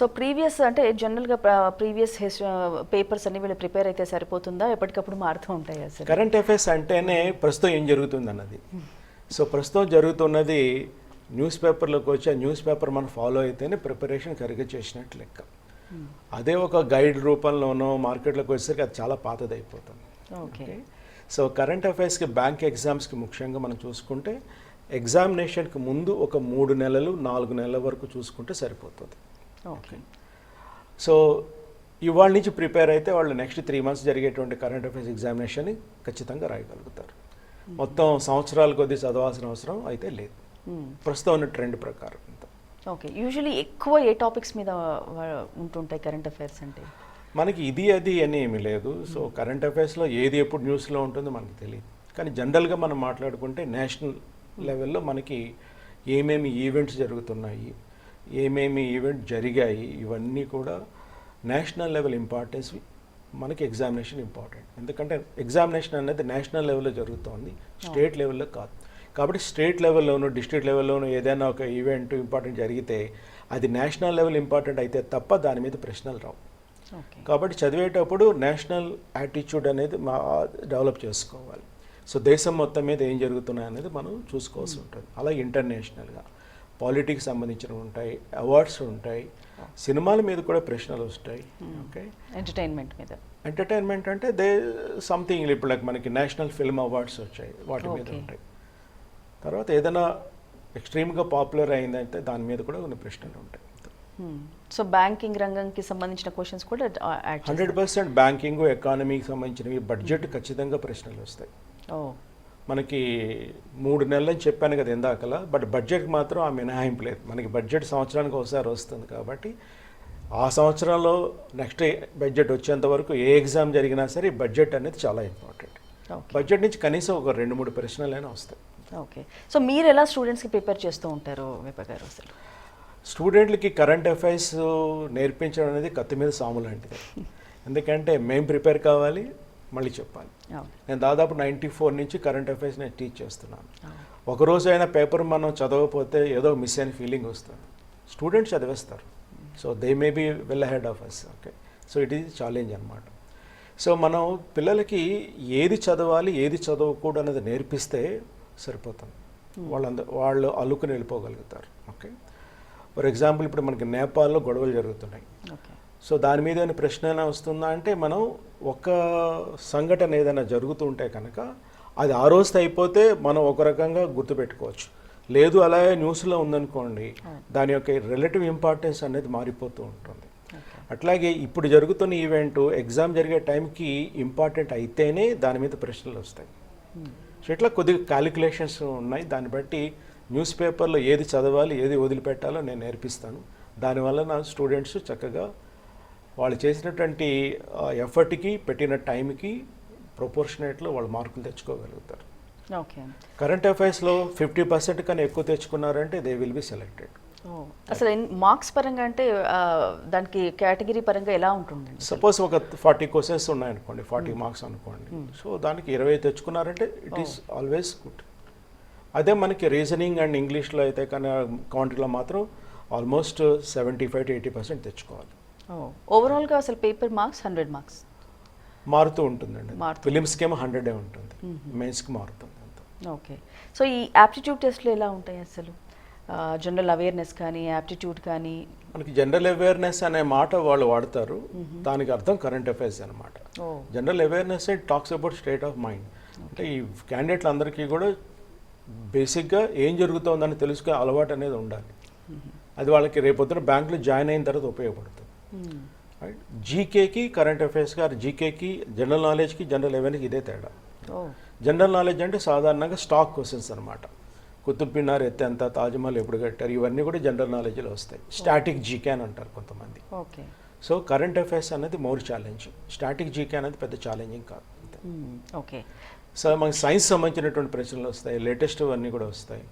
So previous అంటే జనరల్గా previous papers అన్ని వీళ్ళు ప్రిపేర్ అయితే సరిపోతుందా? ఎప్పటికప్పుడు మారుతూ ఉంటాయి అసలు కరెంట్ అఫైర్స్ అంటేనే ప్రస్తుతం ఏం జరుగుతుంది అన్నది సో ప్రస్తుతం జరుగుతున్నది న్యూస్ పేపర్లోకి వచ్చి ఆ న్యూస్ పేపర్ మనం ఫాలో అయితేనే ప్రిపరేషన్ కరిగా చేసినట్టు లెక్క. అదే ఒక గైడ్ రూపంలోనో మార్కెట్లోకి వచ్చేసరికి అది చాలా పాతది అయిపోతుంది ఓకే సో కరెంట్ అఫైర్స్కి బ్యాంక్ ఎగ్జామ్స్కి ముఖ్యంగా మనం చూసుకుంటే ఎగ్జామినేషన్కి ముందు ఒక మూడు నెలలు నాలుగు నెలల వరకు చూసుకుంటే సరిపోతుంది. ఓకే సో ఇవాళ నుంచి ప్రిపేర్ అయితే వాళ్ళు నెక్స్ట్ త్రీ మంత్స్ జరిగేటువంటి కరెంట్ అఫైర్స్ ఎగ్జామినేషన్ని ఖచ్చితంగా రాయగలుగుతారు. మొత్తం సంవత్సరాల కొద్దీ చదవాల్సిన అవసరం అయితే లేదు. ప్రస్తుతం ఉన్న ట్రెండ్ ప్రకారం ఓకే యూజువలీ ఎక్కువ ఏ టాపిక్స్ మీద ఉంటుంటాయి కరెంట్ అఫైర్స్ అంటే? మనకి ఇది అది అని ఏమీ లేదు. సో కరెంట్ అఫైర్స్లో ఏది ఎప్పుడు న్యూస్లో ఉంటుందో మనకి తెలియదు. కానీ జనరల్గా మనం మాట్లాడుకుంటే నేషనల్ లెవెల్లో మనకి ఏమేమి ఈవెంట్స్ జరుగుతున్నాయి ఏమేమి ఈవెంట్ జరిగాయి ఇవన్నీ కూడా నేషనల్ లెవెల్ ఇంపార్టెన్స్ మనకి ఎగ్జామినేషన్ ఇంపార్టెంట్ ఎందుకంటే ఎగ్జామినేషన్ అనేది నేషనల్ లెవెల్లో జరుగుతోంది స్టేట్ లెవెల్లో కాదు. కాబట్టి స్టేట్ లెవెల్లోనూ డిస్ట్రిక్ట్ లెవెల్లోనూ ఏదైనా ఒక ఈవెంట్ ఇంపార్టెంట్ జరిగితే అది నేషనల్ లెవెల్ ఇంపార్టెంట్ అయితే తప్ప దాని మీద ప్రశ్నలు రావు. కాబట్టి చదివేటప్పుడు నేషనల్ యాటిట్యూడ్ అనేది మా డెవలప్ చేసుకోవాలి. సో దేశం మొత్తం మీద ఏం జరుగుతున్నాయి అనేది మనం చూసుకోవాల్సి ఉంటుంది. అలా ఇంటర్నేషనల్గా పాలిటిక్స్ సంబంధించినవి ఉంటాయి అవార్డ్స్ ఉంటాయి సినిమాల మీద కూడా ప్రశ్నలు వస్తాయి ఓకే ఎంటర్టైన్మెంట్ మీద. ఎంటర్టైన్మెంట్ అంటే దే సంథింగ్ ఇప్పుడు లైక్ మనకి నేషనల్ ఫిల్మ్ అవార్డ్స్ వచ్చాయి వాటి మీద. ఉంటాయి. తర్వాత ఏదైనా ఎక్స్ట్రీమ్గా పాపులర్ అయిందంటే దాని మీద కూడా కొన్ని ప్రశ్నలు ఉంటాయి. సో బ్యాంకింగ్ రంగంకి సంబంధించిన క్వశ్చన్స్ కూడా హండ్రెడ్ పర్సెంట్ బ్యాంకింగ్ ఎకానమీకి సంబంధించినవి బడ్జెట్ ఖచ్చితంగా ప్రశ్నలు వస్తాయి. ఓ మనకి మూడు నెలలని చెప్పాను కదా ఇందాకలా బట్ బడ్జెట్కి మాత్రం ఆ మినహాయింపు లేదు. మనకి బడ్జెట్ సంవత్సరానికి ఒకసారి వస్తుంది కాబట్టి ఆ సంవత్సరంలో నెక్స్ట్ బడ్జెట్ వచ్చేంత వరకు ఏ ఎగ్జామ్ జరిగినా సరే బడ్జెట్ అనేది చాలా ఇంపార్టెంట్. బడ్జెట్ నుంచి కనీసం ఒక రెండు మూడు ప్రశ్నలైనా వస్తాయి. ఓకే. సో మీరు ఎలా స్టూడెంట్స్కి ప్రిపేర్ చేస్తూ ఉంటారు విప గారు అసలు? స్టూడెంట్లకి కరెంట్ అఫైర్స్ నేర్పించడం అనేది కత్తి మీద సాము లాంటిది. ఎందుకంటే మేము ప్రిపేర్ కావాలి మళ్ళీ చెప్పాలి. నేను దాదాపు నైంటీ ఫోర్ నుంచి కరెంట్ అఫైర్స్ నేను టీచ్ చేస్తున్నాను. ఒక రోజు అయినా పేపర్ మనం చదవకపోతే ఏదో మిస్ అయిన ఫీలింగ్ వస్తుంది. Students చదివేస్తారు. So they may be well ahead of us okay so it is challenge అనమాట సో మనం పిల్లలకి ఏది చదవాలి ఏది చదవకూడదు అనేది నేర్పిస్తే సరిపోతుంది. వాళ్ళంద వాళ్ళు అల్లుకుని వెళ్ళిపోగలుగుతారు ఓకే ఫర్ ఎగ్జాంపుల్ ఇప్పుడు మనకి నేపాల్లో గొడవలు జరుగుతున్నాయి. సో దాని మీద ఏమైనా ప్రశ్న ఏమైనా వస్తుందా అంటే మనం ఒక సంఘటన ఏదైనా జరుగుతూ ఉంటే కనుక అది ఆ రోజుతో అయిపోతే మనం ఒక రకంగా గుర్తుపెట్టుకోవచ్చు. లేదు అలాగే న్యూస్లో ఉందనుకోండి దాని యొక్క రిలేటివ్ ఇంపార్టెన్స్ అనేది మారిపోతూ ఉంటుంది. అట్లాగే ఇప్పుడు జరుగుతున్న ఈవెంట్ ఎగ్జామ్ జరిగే టైంకి ఇంపార్టెంట్ అయితేనే దాని మీద ప్రశ్నలు వస్తాయి. సో ఇట్లా కొద్దిగా క్యాలిక్యులేషన్స్ ఉన్నాయి. దాన్ని బట్టి న్యూస్ పేపర్లో ఏది చదవాలి ఏది వదిలిపెట్టాలో నేను నేర్పిస్తాను. దానివల్ల నా స్టూడెంట్స్ చక్కగా వాళ్ళు చేసినటువంటి ఎఫర్ట్కి పెట్టిన టైంకి ప్రొపోర్షనేట్లో వాళ్ళు మార్కులు తెచ్చుకోగలుగుతారు. ఓకే. కరెంట్ అఫైర్స్లో ఫిఫ్టీ పర్సెంట్ కన్నా ఎక్కువ తెచ్చుకున్నారంటే దే విల్ బి సెలెక్టెడ్. అసలు మార్క్స్ పరంగా అంటే దానికి కేటగిరీ పరంగా ఎలా ఉంటుందండి? సపోజ్ ఒక ఫార్టీ క్వశ్చన్స్ ఉన్నాయనుకోండి ఫార్టీ మార్క్స్ అనుకోండి. సో దానికి ఇరవై తెచ్చుకున్నారంటే ఇట్ ఈస్ ఆల్వేస్ గుడ్ అదే మనకి రీజనింగ్ అండ్ ఇంగ్లీష్లో అయితే కానీ కౌంటర్లో మాత్రం almost seventy five to eighty percent తెచ్చుకోవాలి. ఓవరాల్గా అసలు పేపర్ మార్క్స్ హండ్రెడ్ మార్క్స్ మారుతూ ఉంటుందండి. మారుతూ. ఫిలిమ్స్కి ఏమో హండ్రెడే ఉంటుంది. మెయిన్స్కి మారుతుంది ఓకే సో ఈ యాప్టిట్యూడ్ టెస్ట్లు ఎలా ఉంటాయి అసలు? జనరల్ అవేర్నెస్ కానీ యాప్టిట్యూడ్ కానీ? మనకి జనరల్ అవేర్నెస్ అనే మాట వాళ్ళు వాడతారు. దానికి అర్థం కరెంట్ అఫైర్స్ అనమాట ఓ. General awareness talks about state of mind అంటే ఈ క్యాండిడేట్లందరికీ కూడా బేసిక్గా ఏం జరుగుతోందని తెలుసుకునే అలవాటు అనేది ఉండాలి. అది వాళ్ళకి రేపొద్దున బ్యాంకులో జాయిన్ అయిన తర్వాత ఉపయోగపడుతుంది. జీకేకి కరెంట్ అఫైర్స్ గారు జీకేకి జనరల్ నాలెడ్జ్కి జనరల్ అవేర్నెస్కి ఇదే తేడా. జనరల్ నాలెడ్జ్ అంటే సాధారణంగా స్టాక్ క్వశ్చన్స్ అనమాట కుతుబ్ మినార్ ఎత్తు ఎంత తాజ్మహల్ ఎప్పుడు కట్టారు ఇవన్నీ కూడా జనరల్ నాలెడ్జ్లో వస్తాయి. స్టాటిక్ జీకే అని అంటారు కొంతమంది. ఓకే. సో కరెంట్ అఫైర్స్ అనేది మోర్ ఛాలెంజింగ్ స్టాటిక్ జీకే అనేది పెద్ద ఛాలెంజింగ్ కాదు. అంతే. ఓకే. సో మనకి సైన్స్ సంబంధించినటువంటి ప్రశ్నలు వస్తాయి లేటెస్ట్ అన్నీ కూడా వస్తాయి.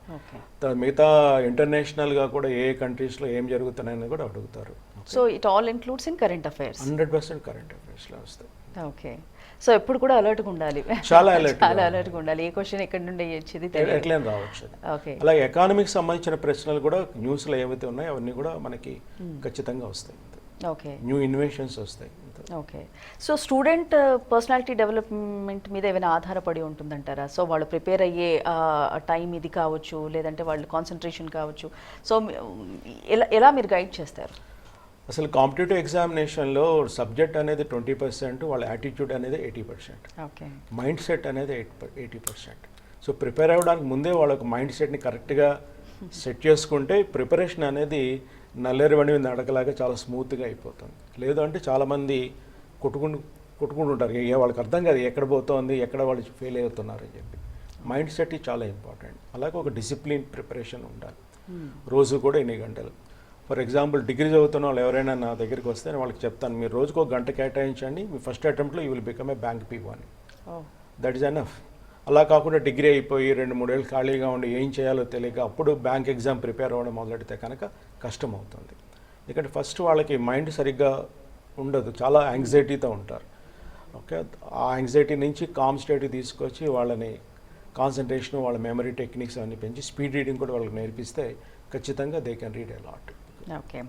మిగతా ఇంటర్నేషనల్గా కూడా ఏ కంట్రీస్లో ఏం జరుగుతున్నాయని కూడా అడుగుతారు. So it all includes in current affairs hundred percent current అఫైర్స్లో వస్తాయి. ఓకే సో ఎప్పుడు కూడా అలర్ట్గా ఉండాలి. చాలా గా చాలా. అలర్ట్గా ఉండాలి. ఏ క్వశ్చన్ ఎక్కడి నుండి వచ్చేది ఎట్లయినా రావచ్చు. ఓకే అలాగే ఎకానమీకి సంబంధించిన ప్రశ్నలు కూడా న్యూస్లో ఏవైతే ఉన్నాయో అవన్నీ కూడా మనకి ఖచ్చితంగా వస్తాయి. ఓకే న్యూ ఇన్వెన్షన్స్ వస్తాయి. Okay so student personality development మీద ఏమైనా ఆధారపడి ఉంటుందంటారా? సో వాళ్ళు ప్రిపేర్ అయ్యే టైం ఇది కావచ్చు లేదంటే వాళ్ళు కాన్సన్ట్రేషన్ కావచ్చు. సో ఎలా ఎలా మీరు గైడ్ చేస్తారు? అసలు కాంపిటేటివ్ ఎగ్జామినేషన్లో సబ్జెక్ట్ అనేది ట్వంటీ పర్సెంట్ వాళ్ళ యాటిట్యూడ్ అనేది ఎయిటీ పర్సెంట్. మైండ్ సెట్ అనేది eight eighty percent. So prepare అవ్వడానికి ముందే వాళ్ళకి మైండ్ సెట్ని కరెక్ట్గా సెట్ చేసుకుంటే ప్రిపరేషన్ అనేది నల్లేరు మీద నడకలాగా చాలా స్మూత్గా అయిపోతుంది. లేదు అంటే చాలామంది కొట్టుకుంటూ కొట్టుకుంటుంటారు. ఏ వాళ్ళకి అర్థం కాదు ఎక్కడ పోతోంది ఎక్కడ వాళ్ళు ఫెయిల్ అవుతున్నారు అని చెప్పి. మైండ్ సెట్ చాలా ఇంపార్టెంట్. అలాగే ఒక డిసిప్లిన్ ప్రిపరేషన్ ఉండాలి. రోజు కూడా ఎన్ని గంటలు ఫర్ ఎగ్జాంపుల్ డిగ్రీ చదువుతున్న వాళ్ళు ఎవరైనా నా దగ్గరికి వస్తే నేను వాళ్ళకి చెప్తాను మీరు రోజుకు గంట కేటాయించండి మీ first అటెంప్ట్లో you will become a bank PO అని దట్ ఈస్ ఎనఫ్ అలా కాకుండా డిగ్రీ అయిపోయి రెండు మూడేళ్ళు ఖాళీగా ఉండి ఏం చేయాలో తెలియక అప్పుడు బ్యాంక్ ఎగ్జామ్ ప్రిపేర్ అవ్వడం మొదలెడితే కనుక కష్టం అవుతుంది. ఎందుకంటే ఫస్ట్ వాళ్ళకి మైండ్ సరిగ్గా ఉండదు చాలా యాంగ్జైటీతో ఉంటారు. ఓకే ఆ యాంగ్జైటీ నుంచి కామ్ స్టేట్ తీసుకొచ్చి వాళ్ళని కాన్సన్ట్రేషన్ వాళ్ళ మెమరీ టెక్నిక్స్ అవన్నీ పెంచి స్పీడ్ రీడింగ్ కూడా వాళ్ళకి నేర్పిస్తే ఖచ్చితంగా they can read a lot okay